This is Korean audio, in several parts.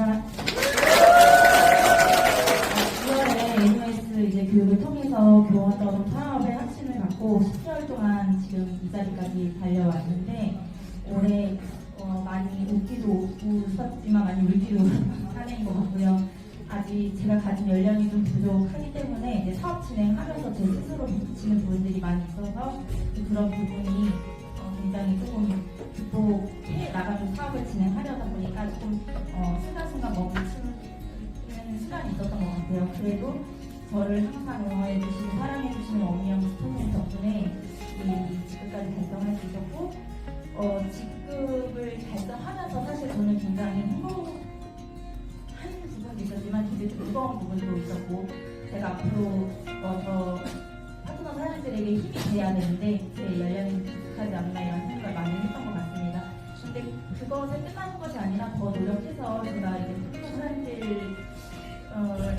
반갑습니다. 9월에 NUS 이제 교육을 통해서 교원점 사업의 확신을 갖고 10개월 동안 지금 이 자리까지 달려왔는데 올해 어, 많이 웃기도 웃었지만 많이 울기도 한 해인 것 같고요. 아직 제가 가진 연령이 좀 부족하기 때문에 이제 사업 진행하면서 제 스스로 부딪히는 부분들이 많이 있어서 그런 부분이 어, 굉장히 조금 극복해 나가는 사업을 진행하려다 보니까 조금 어, 순간순간 멈추는 시간이 있었던 것 같아요. 그래도 저를 항상 응원해 주시고 사랑해 주시는 어미영 스토님 덕분에 이 직급까지 달성할 수 있었고 어, 직급을 달성하면서 사실 저는 굉장히 행복한 부분도 있었지만 되게 무거운 부분도 있었고 제가 앞으로 어, 저 파트너 사람들에게 힘이 돼야 되는데 제 연령이 부족하지 않나 이런 생각을 많이 했던 것 같습니다. 근데 그것에 끝나는 것이 아니라 더 노력해서 제가 이제 사람들 어,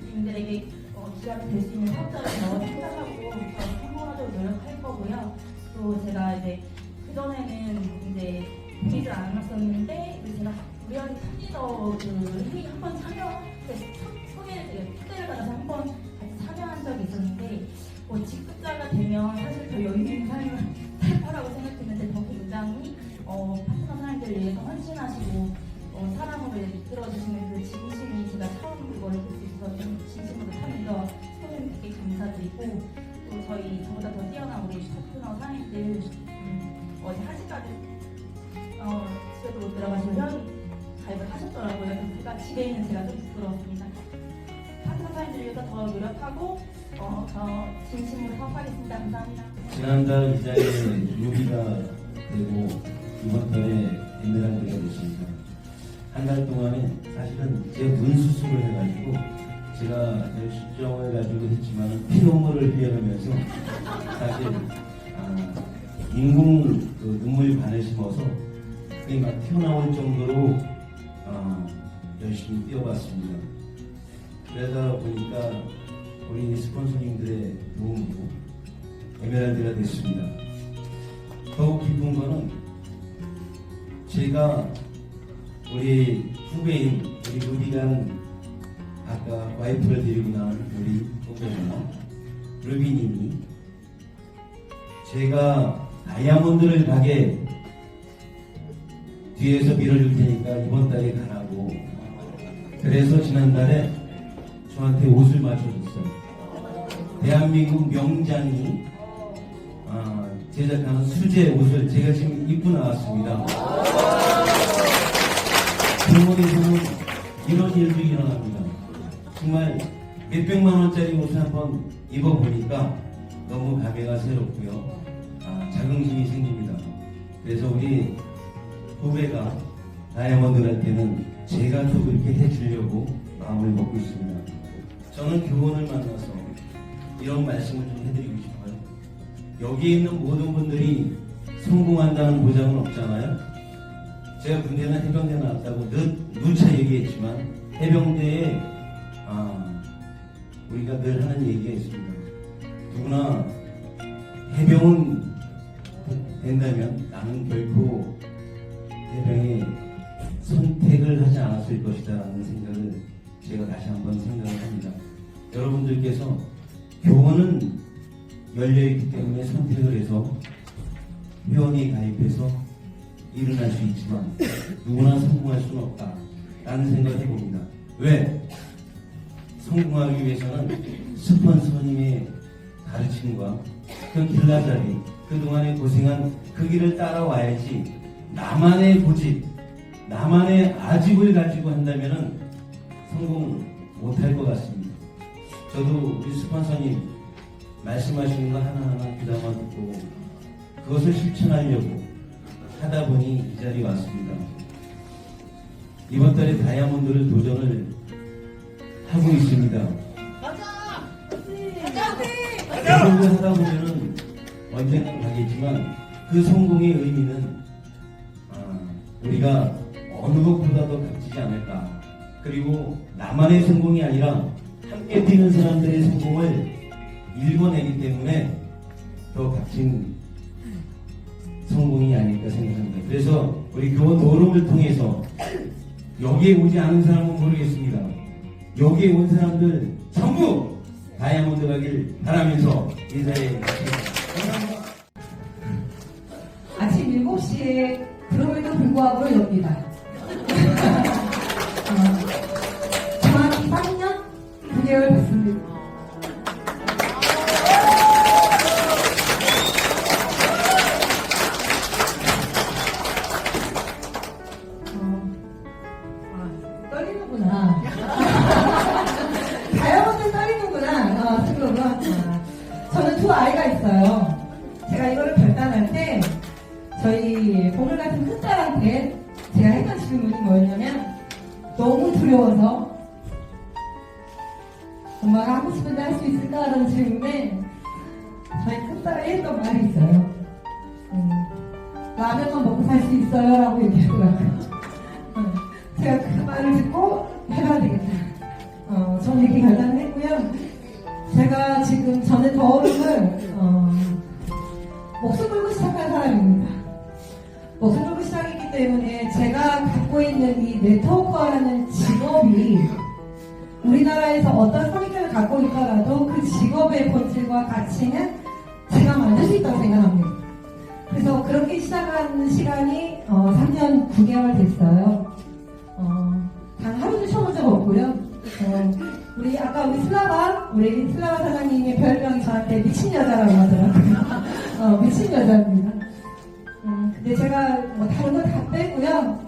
님들에게 어, 기합이 될수 있는 사업자를 더 생각하고 더 성공하도록 노력할 거고요. 또 제가 이제 그 전에는 이제 보이질 않았었는데 제가 우연히 탑리더 그 회의 한번 참여, 그 소- 소개를, 초대를 받아서 한번 같이 참여한 적이 있었는데 뭐 직급자가 되면 사실 더 여유 있는 삶을 헌신하시고 어, 사랑으로 이끌어주시는 그 진심이 제가 처음 그걸 볼수 있어서 좀 진심으로 소는 되게 감사드리고 또 저희 저보다 더 뛰어난 우리 파트너 사장님들 음, 어제 1시까지 어, 집에도 현 가입을 하셨더라고요. 그래서 제가 집에 있는 제가 좀 부끄러웠습니다. 파트너 사장님들 위해서 더 노력하고 어, 더 진심으로 사업하겠습니다. 감사합니다. 지난달 이 자리에 루비가 되고 이번 달에 에메랄드가 됐습니다. 한 달 동안에 사실은 제 눈 수술을 해가지고 제가 제 실정을 가지고 했지만 피눈물을 흘려가면서 사실 아, 인공 그 눈물 반을 심어서 그게 막 튀어나올 정도로 아, 열심히 뛰어봤습니다. 그러다 보니까 우리 스폰서님들의 도움으로 에메랄드가 됐습니다. 더욱 기쁜 거는 제가 우리 후배인 우리 루비랑 아까 와이프를 데리고 나온 우리 후배나 루비님이 제가 다이아몬드를 가게 뒤에서 밀어줄 테니까 이번 달에 가라고 그래서 지난달에 저한테 옷을 맞춰줬어요. 대한민국 명장이 아, 제작하는 수제 옷을 제가 지금 입고 나왔습니다. 병원에서는 이런 일도 일어납니다. 정말 몇백만 원짜리 옷을 한번 입어보니까 너무 감회가 새롭고요. 아, 자긍심이 생깁니다. 그래서 우리 후배가 다이아몬드 갈 때는 제가 또 그렇게 해주려고 마음을 먹고 있습니다. 저는 교원을 만나서 이런 말씀을 좀 해드리고 싶어요. 여기 있는 모든 분들이 성공한다는 보장은 없잖아요. 제가 군대나 해병대 나왔다고 늘, 누차 얘기했지만 해병대에 아, 우리가 늘 하는 얘기가 있습니다. 누구나 해병은 된다면 나는 결코 해병에 선택을 하지 않았을 것이다 라는 생각을 제가 다시 한번 생각을 합니다. 여러분들께서 교원은 열려있기 때문에 선택을 해서 회원이 가입해서 일어날 수 있지만 누구나 성공할 수는 없다 라는 생각을 해봅니다. 왜? 성공하기 위해서는 스폰서님의 가르침과 그 길라자리 그동안에 고생한 그 길을 따라와야지 나만의 고집 나만의 아집을 가지고 한다면 성공 못할 것 같습니다. 저도 우리 스폰서님 말씀하시는 거 하나하나 귀담아 듣고 그것을 실천하려고 하다 보니 이 자리에 왔습니다. 이번 달에 다이아몬드를 도전을 하고 있습니다. 성공을 하다 보면은 언젠가 가겠지만 그 성공의 의미는 아, 우리가 어느 것보다도 값지지 않을까. 그리고 나만의 성공이 아니라 함께 뛰는 사람들의 성공을 읽어내기 때문에 더 값진 성공이 아닐까 생각합니다. 그래서 우리 교원 노름을 통해서 여기에 오지 않은 사람은 모르겠습니다. 여기에 온 사람들 전부 다이아몬드 가길 바라면서 인사해 감사합니다. 아침 7시에 그럼에도 불구하고 큰딸한테 제가 했던 질문이 뭐였냐면 너무 두려워서 엄마가 하고 싶은데 할 수 있을까라는 질문에 저희 큰딸이 했던 말이 있어요. 음, 라면만 먹고 살 수 있어요 라고 얘기하더라고요. 음, 제가 그 말을 듣고 해봐야 되겠다. 어, 저는 이렇게 결단을 했고요. 제가 지금 저는 더울음을 어, 목숨 걸고 시작한 사람입니다. 목숨 시작했기 때문에 제가 갖고 있는 이 네트워커라는 직업이 우리나라에서 어떤 성격을 갖고 있더라도 그 직업의 본질과 가치는 제가 만들 수 있다고 생각합니다. 그래서 그렇게 시작한 시간이 어, 3년 9개월 됐어요. 어, 단 하루도 쉬어본 적 없고요. 어, 우리 아까 우리 슬라바 우리 슬라바 사장님의 별명이 저한테 미친 여자라고 하더라고요. 어, 미친 여자입니다. 음, 근데 제가 뭐 다른 거 다 빼고요.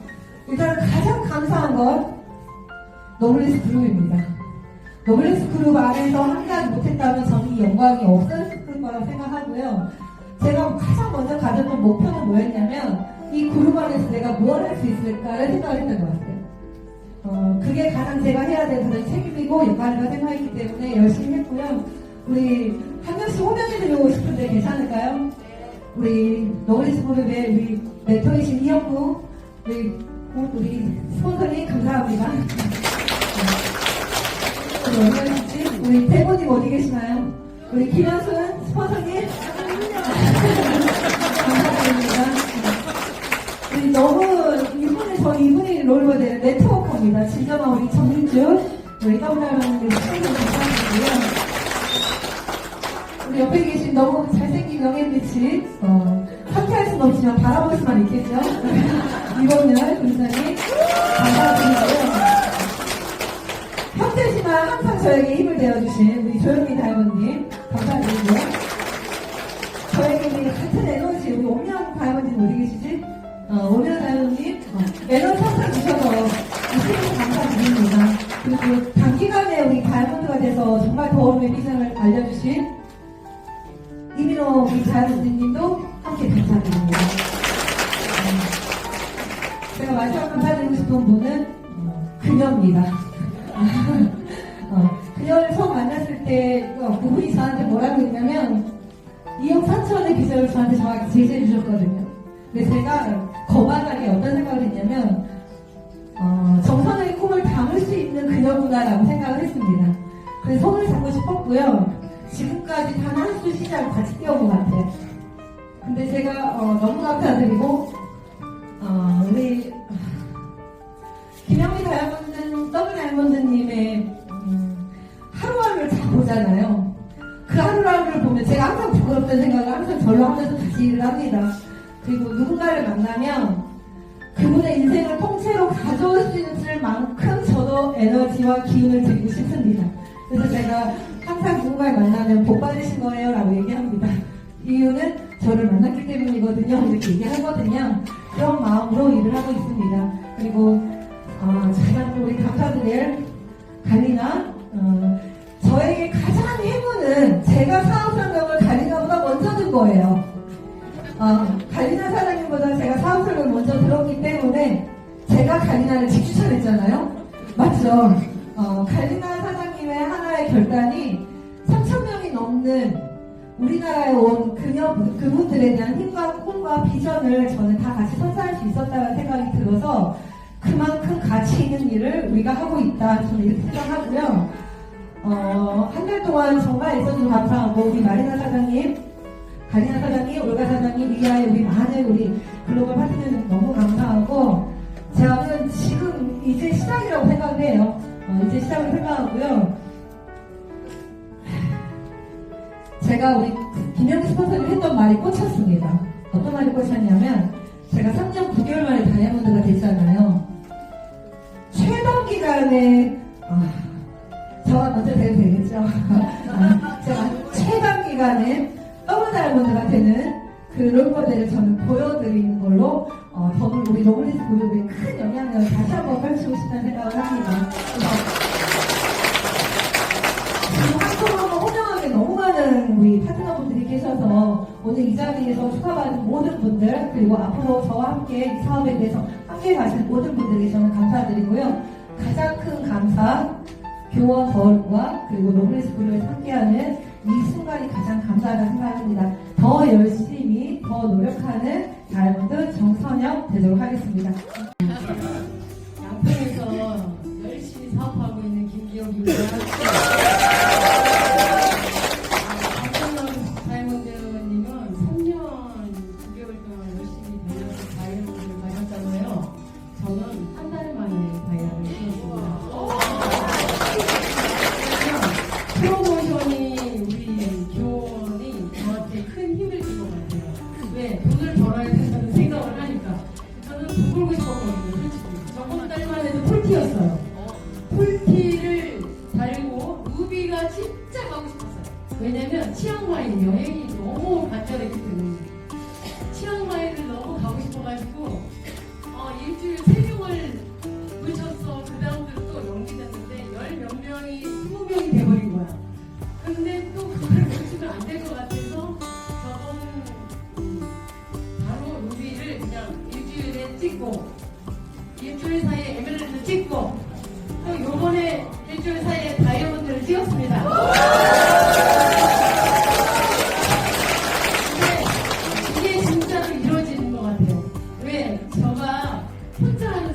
일단 가장 감사한 건 노블레스 그룹입니다. 노블레스 그룹 안에서 한 가지 못했다면 저는 이 영광이 없었을 거라고 생각하고요. 제가 가장 먼저 가졌던 목표는 뭐였냐면 이 그룹 안에서 내가 뭘할수 있을까를 생각을 했던 것 같아요. 어, 그게 가장 제가 해야 될 가장 책임이고 역할이라고 생각했기 때문에 열심히 했고요. 우리 한 명씩 호명해 드리고 싶은데 괜찮을까요? 우리 노블레스 그룹의 우리 멘토이신 이영구 우리 우리 스폰서님 감사합니다. 우리 얼마인지 우리 대본님 어디 계시나요? 우리 김현순 스폰서님 감사드립니다. 우리 너무 이분이 저 이분이 롤모델 네트워커입니다. 진정한 우리 정민주 우리 친구 감사드리고요. 우리 옆에 계신 너무 잘 생긴 명예빛이 어, 함께할 수는 없지만 바라볼 수만 있겠죠. 이번날 군사님 감사드리고요. 형태지만 항상 저에게 힘을 내어주신 우리 조영민 다이버님 감사드리고요. 저에게 우리 같은 에너지 우리 옴냥 다이버님 어디 계시지? 어, 옴냥 다이버님 어, 에너지 항상 주셔서 이승님 감사드립니다. 그리고 단기간에 우리 다이버드가 돼서 정말 더울의 비전을 알려주신 이민호 우리 다이버드님도 함께 감사드립니다. 음, 제가 마지막 감사드리고 싶은 분은 어, 그녀입니다. 어, 그녀를 처음 만났을 때 어, 그분이 저한테 뭐라고 했냐면 2억 4천의 비전을 저한테 정확히 제시해 주셨거든요. 근데 제가 거만하게 어떤 생각을 했냐면 감사드리고 어, 우리 김영미 다이아몬드, 더블 다이아몬드님의 음, 하루하루를 다 보잖아요. 그 하루하루를 보면 제가 항상 부끄럽다는 생각을 항상 절로 하면서 다시 일을 합니다. 그리고 누군가를 만나면 그분의 인생을 통째로 가져올 수 있을 만큼 저도 에너지와 기운을 드리고 싶습니다. 그래서 제가 항상 누군가를 만나면 복 받으신 거예요 라고 얘기합니다. 이유는 저를 만났기 때문이거든요. 이렇게 얘기하거든요. 그런 마음으로 일을 하고 있습니다. 그리고 어, 가장 우리 감사드릴 갈리나 어, 저에게 가장 행운은 제가 사업 설명을 갈리나보다 먼저 든 거예요. 어, 갈리나 사장님보다 제가 사업 설명을 먼저 들었기 때문에 제가 갈리나를 직추천했잖아요. 맞죠? 어, 갈리나 사장님의 하나의 결단이 3천 명이 넘는 우리나라에 온 그녀, 그분들에 대한 힘과 꿈과 비전을 저는 다 같이 선사할 수 있었다는 생각이 들어서 그만큼 가치 있는 일을 우리가 하고 있다. 저는 이렇게 생각하고요. 어, 한 달 동안 정말 애써주셔서 감사하고, 우리 마리나 사장님, 가리나 사장님, 올가 사장님, 이하의 우리 많은 우리 글로벌 파트너님 너무 감사하고, 저는 지금 이제 시작이라고 생각을 해요. 어, 이제 시작을 생각하고요. 제가 우리 김영희 스폰서님 했던 말이 꽂혔습니다. 어떤 말이 꽂혔냐면 제가 3년 9개월 만에 다이아몬드가 됐잖아요. 최단 기간에 아, 저가 먼저 돼도 되겠죠? 아, 제가 최단 기간에 더블 다이아몬드가 되는 그 롤모델을 저는 보여드리는 걸로 어, 더불 우리 노블리스 그룹에 큰 영향력을 다시 한번 펼치고 싶다는 생각을 합니다. 그래서 지금 한국으로 호명하게 너무 많은 우리 파트너분들이 계셔서 오늘 이 자리에서 축하받은 모든 분들 그리고 앞으로 저와 함께 이 사업에 대해서 함께 가실 모든 분들에게 저는 감사드리고요. 가장 큰 감사 교원 더울과 그리고 노블리스 그룹에서 함께하는 이 순간이 가장 감사하다는 생각합니다. 더 열심히 더 노력하는 다이아몬드 정선영 되도록 하겠습니다. 양평에서 열심히 사업하고 있는 김기혁입니다. 돈을 벌어야 된다는 생각을 하니까. 저는 돈 벌고 싶었거든요, 솔직히. 저번 달만 해도 폴티였어요. 폴티를 달고 루비가 진짜 가고 싶었어요. 왜냐면 치앙마이 여행이 너무 간절했기 때문에. 치앙마이를 너무 가고 싶어가지고, 어, 일주일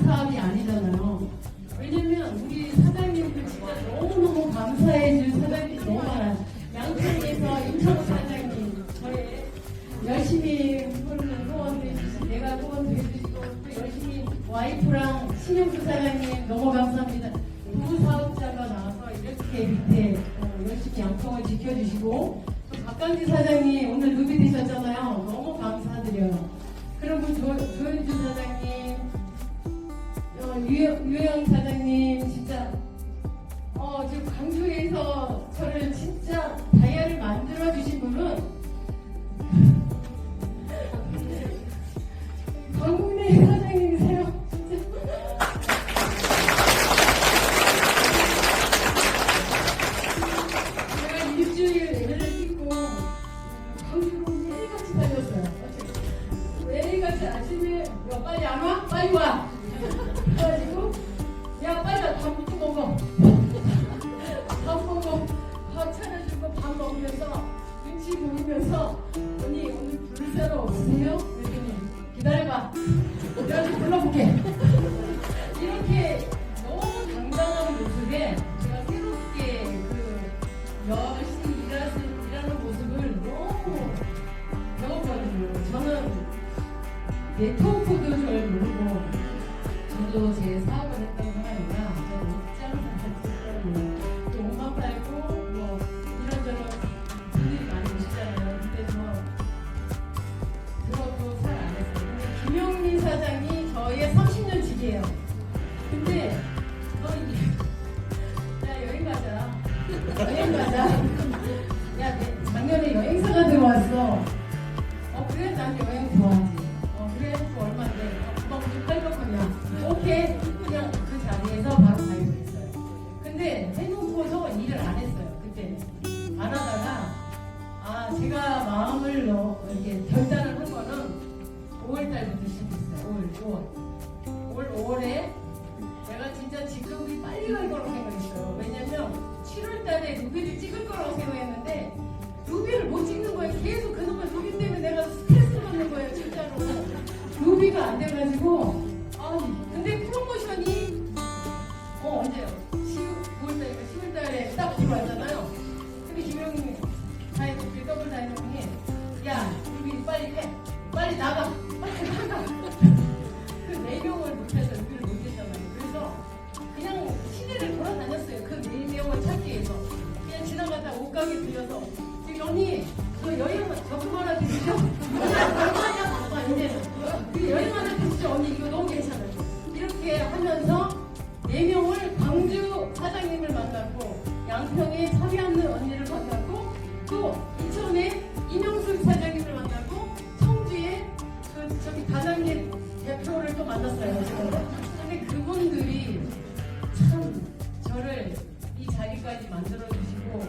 사업이 아니잖아요. 왜냐면 우리 사장님들 진짜 너무너무 감사해줄 사장님이 너무 많아요. 양평에서 임창호 사장님, 저의 열심히 후원을 후원해 주시고, 내가 후원해 주시고, 또 열심히 와이프랑 신영수 사장님 너무 감사합니다. 두 사업자가 나와서 이렇게 밑에 어, 열심히 양평을 지켜주시고, 또 박강지 사장님 오늘 루비 되셨잖아요. 너무 감사드려요. 그리고 조, 조현주 사장님, 어, 유, 유영 사장님, 진짜, 어, 지금 광주에서 저를 진짜 안 돼가지고. 자리까지 만들어 주시고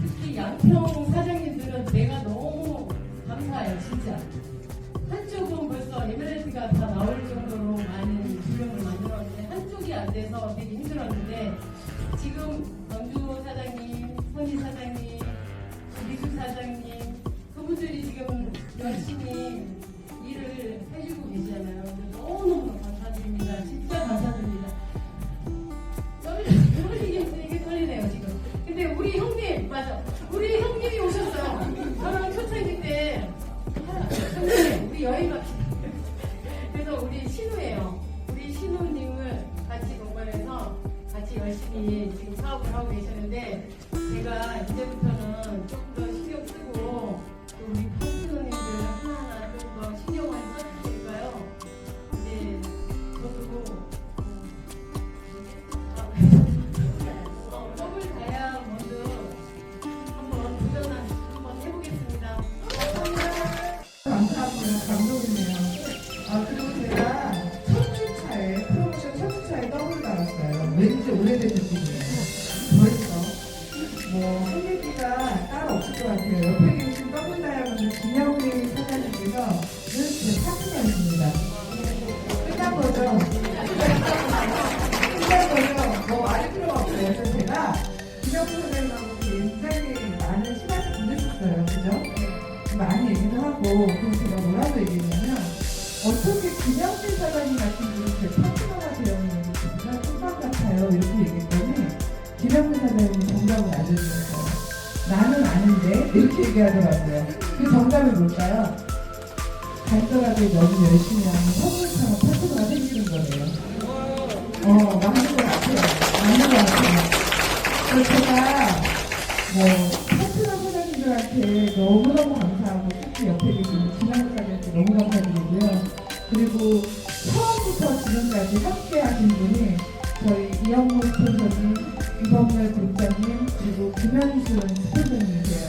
특히 양평 사 제가 이제부터는 조금 많이 얘기도 하고 그래서 제가 뭐라고 얘기했냐면 어떻게 김영진 사장님 같은 분이 제 파트너가 되었는지 정말 꿈만 같아요. 이렇게 얘기했더니 김영진 사장님이 정답을 알려주셨어요 나는 아는데 이렇게 얘기하더라고요. 그 정답이 뭘까요? 간절하게 너무 열심히 하면 성공처럼 파트너가 생기는 거예요. 어 맞는 것 같아요. 맞는 것 같아요. 그래서 제가 뭐 사장님들한테 너무너무 감사하고 특히 옆에 계신 진한 사장님한테 너무 감사드리고요. 그리고 처음부터 지금까지 함께 하신 분이 저희 이영모 스폰서님, 이범열 그룹장님, 그리고 김현순 스폰서님이세요.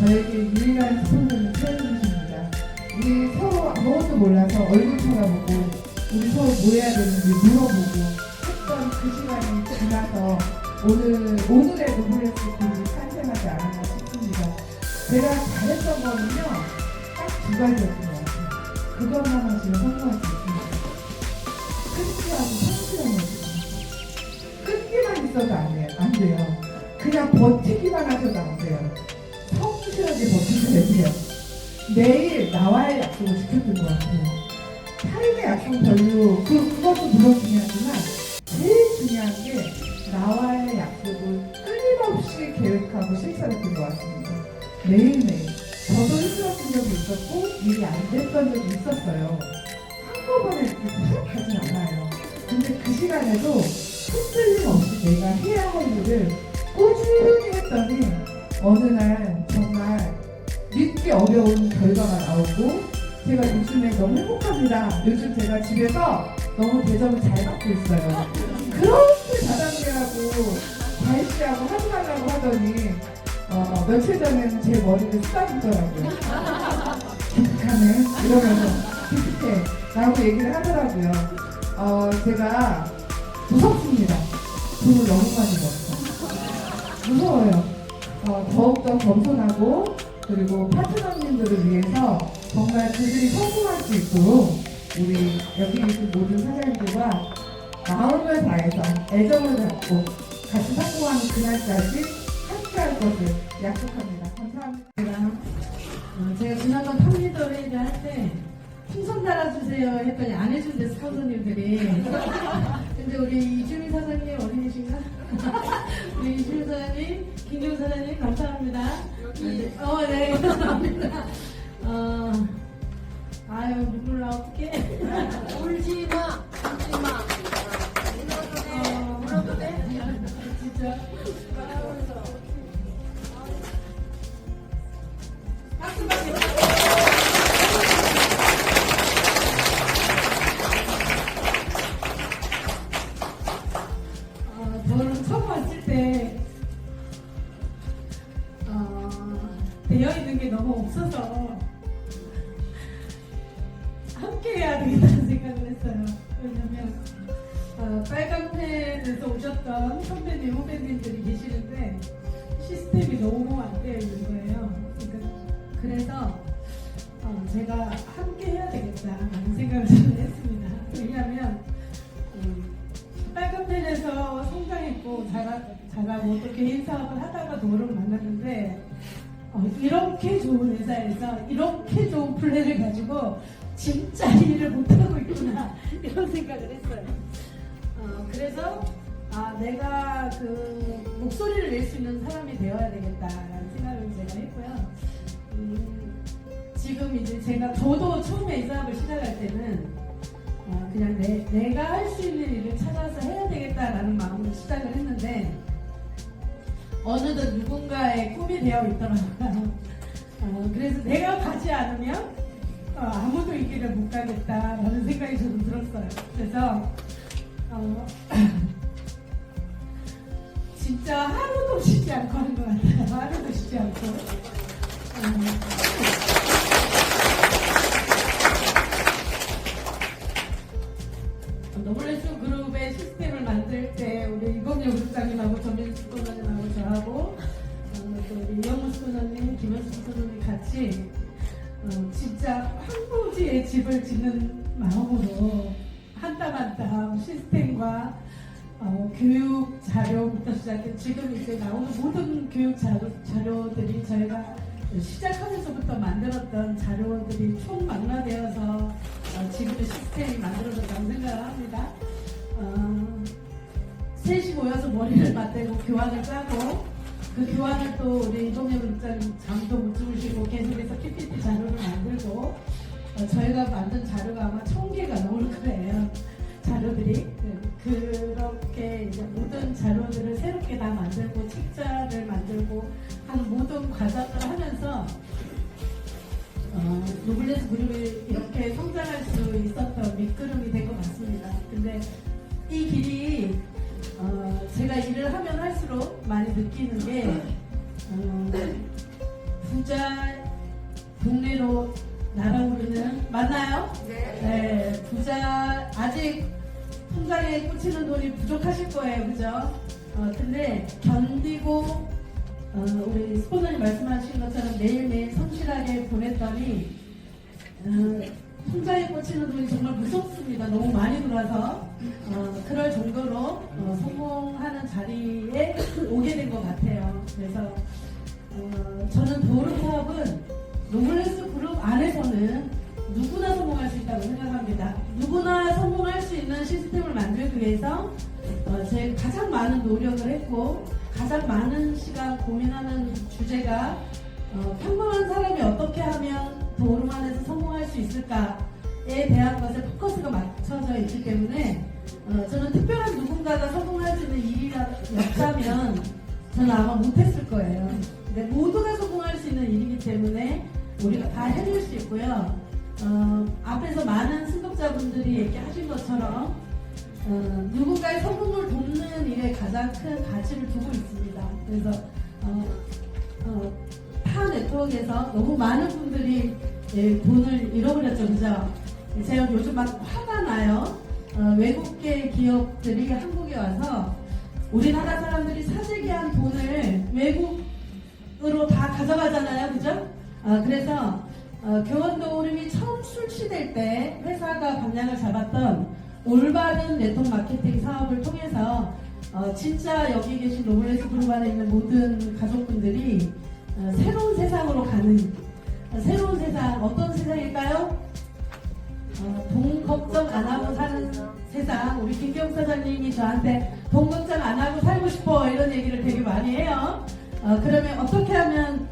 저에게 유일한 스폰서님 최현주십니다. 우리 서로 아무것도 몰라서 얼굴 쳐다보고 우리 서로 뭐 해야 되는지 물어보고 했던 그 시간이 지나서 오늘 오늘의 노블레스 분이 탄생하지 싶습니다. 제가 잘했던 거는요 딱 두 가지였던 것 같아요. 그것만 하시면 성공할 수 있습니다. 끝이하고 성실한 거죠. 끊기만 있어도 안 돼요. 안 돼요. 그냥 버티기만 하셔도 안 돼요. 성실하게 버티셔야 돼요. 내일 나와의 약속을 지켰던 것 같아요. 타임의 약속 별로 그 그것도 물론 중요하지만 제일 중요한 게 나와의 약속을 끊임없이 계획하고 실천했던 것 같습니다. 매일매일 저도 힘들었던 적이 있었고 일이 안 됐던 적이 있었어요. 한꺼번에 이렇게 훅 가진 않아요. 근데 그 시간에도 흔들림 없이 내가 해야 할 일을 꾸준히 했더니 어느 날 정말 믿기 어려운 결과가 나오고 제가 요즘에 너무 행복합니다. 요즘 제가 집에서 너무 대접을 잘 받고 있어요. 그렇게 다단계하고 발씨하고 하지 말라고 하더니 어, 며칠 전에는 제 머리를 쓰다듬 더라고요. 기특하네 이러면서 기특해 라고 얘기를 하더라고요. 어, 제가 무섭습니다. 돈을 너무 많이 벌었어. 무서워요. 어, 더욱더 겸손하고 그리고 파트너님들을 위해서 정말 그들이 성공할 수 있도록 우리 여기 계신 모든 사장님들과 마음을 다해서 애정을 갖고 같이 성공하는 그날까지 함께 할 것을 스폰서님들이 함께 해야 되겠다는 생각을 했어요. 왜냐면 어, 빨간 펜에서 오셨던 선배님, 후배님들이 계시는데 시스템이 너무 안 되어 있는 거예요. 그러니까 그래서 어, 제가 함께 해야 되겠다라는 생각을 했습니다. 왜냐하면 음, 빨간 펜에서 성장했고 자라, 자라고 또 개인 사업을 하다가 도를 만났는데 어, 이렇게 좋은 회사에서 이렇게 좋은 플랜을 가지고 진짜 일을 못하고 있구나 이런 생각을 했어요. 어, 그래서 아, 내가 그 목소리를 낼 수 있는 사람이 되어야 되겠다라는 생각을 제가 했고요. 음, 지금 이제 제가 저도 처음에 이 사업을 시작할 때는 어, 그냥 내, 내가 할 수 있는 일을 찾아서 해야 되겠다라는 마음으로 시작을 했는데 어느덧 누군가의 꿈이 되어 있더라고요. 어, 그래서 내가 가지 않으면 어, 아무도 이 길을 못 가겠다라는 생각이 저도 들었어요. 그래서 어, 진짜 하루도 쉬지 않고 하는 것 같아요. 하루도 쉬지 않고. 음, 노블레스 그룹의 시스템을 만들 때 우리 이범용 국장님하고 전민수 소장님하고 저하고 어, 또 우리 이영무 소장님, 김현수 소장님 같이 어, 진짜 황무지의 집을 짓는 마음으로 한 땀 한 땀 시스템과 어, 교육 자료부터 시작해 지금 이제 나오는 모든 교육 자료, 자료들이 저희가 시작하면서부터 만들었던 자료들이 총망라되어서 어, 지금의 시스템이 만들어졌다고 생각을 합니다. 어, 셋이 모여서 머리를 맞대고 교환을 짜고 그 교환을 또 우리 이동엽 국장님 잠도 못 주무시고 계속해서 PPT 자료를 만들고 어, 저희가 만든 자료가 아마 천 개가 넘을 거예요. 자료들이 네, 그렇게 이제 모든 자료들을 새롭게 다 만들고 책자를 만들고 하는 모든 과정을 하면서 어, 노블레스 그룹이 이렇게 성장할 수 있었던 밑그름이 된 것 같습니다. 근데 이 길이 어, 제가 일을 하면 할수록 많이 느끼는 게 어, 부자 동네로 날아오르는 맞나요? 네. 부자 아직 통장에 꽂히는 돈이 부족하실 거예요, 그죠? 어, 근데 견디고 어, 우리 스포너님 말씀하신 것처럼 매일매일 성실하게 보냈더니 어, 통장에 꽂히는 돈이 정말 무섭습니다. 너무 많이 들어와서 어, 그럴 정도로 어, 성공하는 자리에 오게 된 것 같아요. 그래서 어, 저는 도로 사업은 노블레스 그룹 안에서는 누구나 성공할 수 있다고 생각합니다. 누구나 성공할 수 있는 시스템을 만들기 위해서 어, 제 가장 많은 노력을 했고 가장 많은 시간 고민하는 주제가 어, 평범한 사람이 어떻게 하면 도움 안에서 성공할 수 있을까에 대한 것에 포커스가 맞춰져 있기 때문에 어, 저는 특별한 누군가가 성공할 수 있는 일이었다면 저는 아마 못했을 거예요. 근데 모두가 성공할 수 있는 일이기 때문에 우리가 다 해낼 수 있고요. 어, 앞에서 많은 승급자분들이 얘기하신 것처럼 어, 누군가의 성공을 돕는 일에 가장 큰 가치를 두고 있습니다. 그래서 어, 어, 타 네트워크에서 너무 많은 분들이 예, 돈을 잃어버렸죠, 그죠? 제가 요즘 막 화가 나요. 어, 외국계 기업들이 한국에 와서 우리나라 사람들이 사재기한 돈을 외국으로 다 가져가잖아요, 그죠? 어, 그래서 어, 교원도 오름이 처음 출시될 때 회사가 방향을 잡았던 올바른 네트워크 마케팅 사업을 통해서 어, 진짜 여기 계신 노블레스 그룹 안에 있는 모든 가족분들이 어, 새로운 세상으로 가는 어, 새로운 세상 어떤 세상일까요? 어, 돈 걱정 안 하고 사는 세상 우리 김경 사장님이 저한테 돈 걱정 안 하고 살고 싶어 이런 얘기를 되게 많이 해요. 어, 그러면 어떻게 하면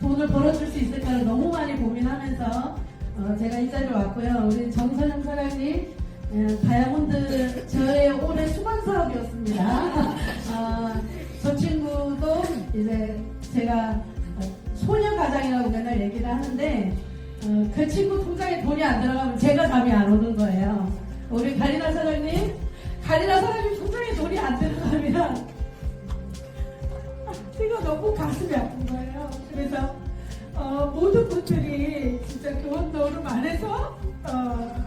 돈을 벌어줄 수 있을까를 너무 많이 고민하면서 어, 제가 이 자리에 왔고요. 우리 정선영 사장님 예, 다이아몬드 저의 올해 수반 사업이었습니다. 어, 저 친구도 이제 제가 어, 소녀 가장이라고 맨날 얘기를 하는데 어, 그 친구 통장에 돈이 안 들어가면 제가 잠이 안 오는 거예요. 우리 가리나 사장님, 가리나 사장님 통장에 돈이 안 들어가면 제가 너무 가슴이 아픈 거예요. 그래서 어, 모든 분들이 진짜 교원 노름 안에서 어,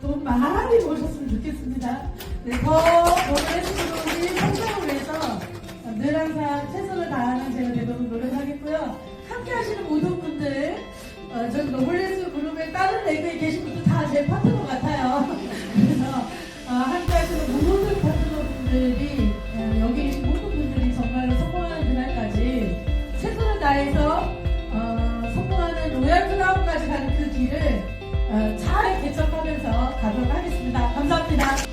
돈 많이 모셨으면 좋겠습니다. 네, 더 노래해주시고 우리 성장을 위해서 늘 항상 최선을 다하는 제가 되도록 노력하겠고요. 함께 하시는 모든 분들, 어, 저 노블레스 그 그룹의 다른 레그에 계신 분들 다 제 파트너 같아요. 그래서 어, 함께 하시는 모든 파트너 분들이, 어, 여기 계신 모든 분들이 정말로 성공하는 그날까지 최선을 다해서 어, 성공하는 로얄 크라운까지 가는 그 길을 어, 잘 개척하면서 가도록 하겠습니다. 감사합니다.